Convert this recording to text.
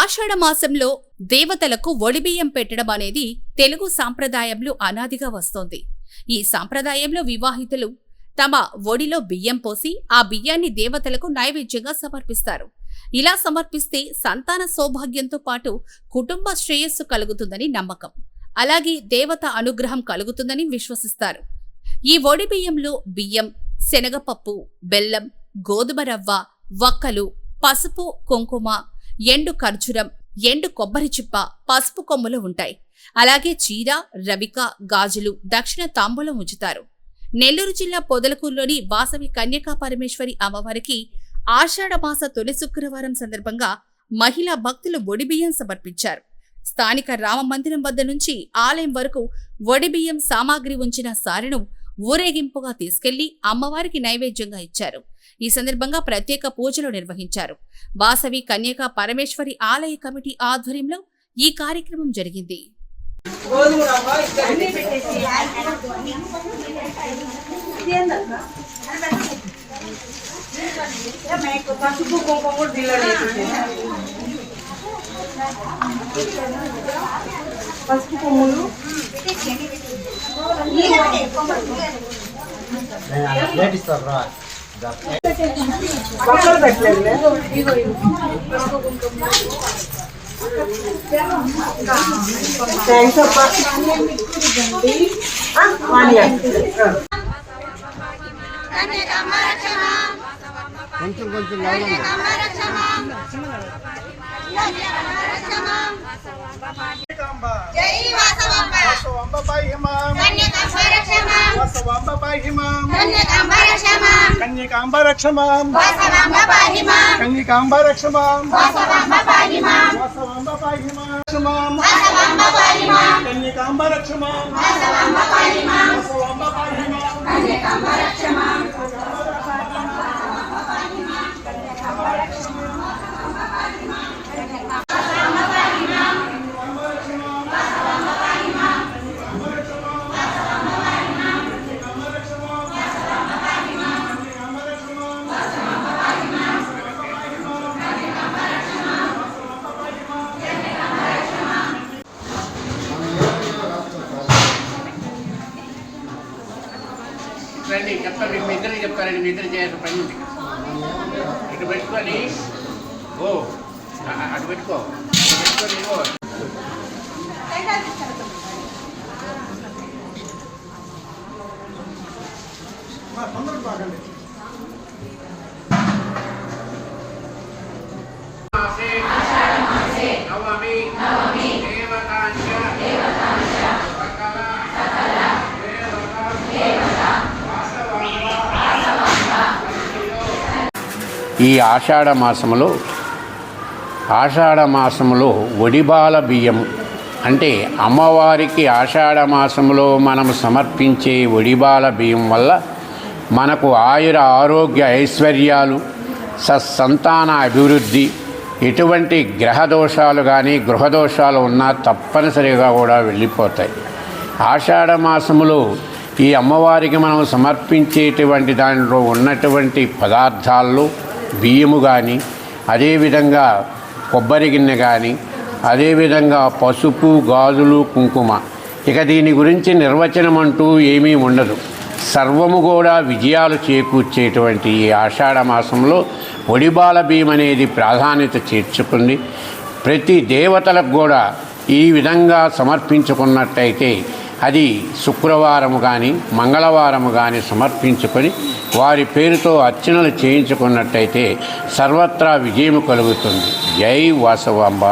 ఆషాఢ మాసంలో దేవతలకు ఒడిబియ్యం పెట్టడం అనేది తెలుగు సాంప్రదాయంలో అనాదిగా వస్తోంది. ఈ సాంప్రదాయంలో వివాహితులు తమ ఒడిలో బియ్యం పోసి ఆ బియ్యాన్ని దేవతలకు నైవేద్యంగా సమర్పిస్తారు. ఇలా సమర్పిస్తే సంతాన సౌభాగ్యంతో పాటు కుటుంబ శ్రేయస్సు కలుగుతుందని నమ్మకం. అలాగే దేవత అనుగ్రహం కలుగుతుందని విశ్వసిస్తారు. ఈ ఒడి బియ్యంలో బియ్యం శనగపప్పు బెల్లం గోధుమ రవ్వ వక్కలు పసుపు కుంకుమ ఎండు ఖర్జూరం ఎండు కొబ్బరి చిప్ప పసుపు కొమ్ములు ఉంటాయి. అలాగే చీర రవిక గాజులు దక్షిణ తాంబూలం ఉంచుతారు. నెల్లూరు జిల్లా పొదలకూరులోని వాసవి కన్యకా పరమేశ్వరి అమ్మవారికి ఆషాఢమాస తొలి శుక్రవారం సందర్భంగా మహిళా భక్తులు ఒడిబియ్యం సమర్పించారు. స్థానిక రామ మందిరం వద్ద నుంచి ఆలయం వరకు వడిబియ్యం సామాగ్రి ఉంచిన సారెను ఊరేగింపుగా తీసుకెళ్ళి అమ్మవారికి నైవేద్యంగా ఇచ్చారు. ఈ సందర్భంగా ప్రత్యేక పూజలు నిర్వహించారు. వాసవి కన్యక పరమేశ్వరి ఆలయ కమిటీ ఆధ్వర్యంలో ఈ కార్యక్రమం జరిగింది. పసుపు కుంకుమ కూడా పసుపు కొమ్ములు. ప్లేట్ పెట్టలేదు థ్యాంక్స్ అప్ప కొంచెం కొంచెం లవలండి జై వాసవంబ వాసవంబ పాహిమాం కన్యకాంబ రండి చెప్తాను మీకు మీ ఇద్దరికి చెప్తారండి మీ ఇద్దరు చేయాల్సిన పని ఉంది. ఇటు పెట్టుకొని ఓ అటు పెట్టుకో పెట్టుకొని ఓ. తొందరగా మాసే ఈ ఆషాఢ మాసములో ఆషాఢ మాసములో ఒడిబాల బియ్యం అంటే అమ్మవారికి ఆషాఢ మాసములో మనం సమర్పించే ఒడిబాల బియ్యం వల్ల మనకు ఆయుర ఆరోగ్య ఐశ్వర్యాలు సత్సంతాన అభివృద్ధి ఎటువంటి గ్రహ దోషాలు కానీ గృహదోషాలు ఉన్నా తప్పనిసరిగా కూడా వెళ్ళిపోతాయి. ఆషాఢ మాసములో ఈ అమ్మవారికి మనం సమర్పించేటువంటి దానిలో ఉన్నటువంటి పదార్థాల్లో బియ్యము కానీ అదేవిధంగా కొబ్బరి గిన్నె కానీ అదేవిధంగా పసుపు గాజులు కుంకుమ. ఇక దీని గురించి నిర్వచనం అంటూ ఏమీ ఉండదు. సర్వము కూడా విజయాలు చేకూర్చేటువంటి ఈ ఆషాఢ మాసంలో ఒడిబాల బియ్యం అనేది ప్రాధాన్యత చేర్చుకుంది. ప్రతి దేవతలకు కూడా ఈ విధంగా సమర్పించుకున్నట్టయితే అది శుక్రవారం కానీ మంగళవారం కానీ సమర్పించుకొని వారి పేరుతో అర్చనలు చేయించుకున్నట్టయితే సర్వత్రా విజయం కలుగుతుంది. జై వాసవాంబ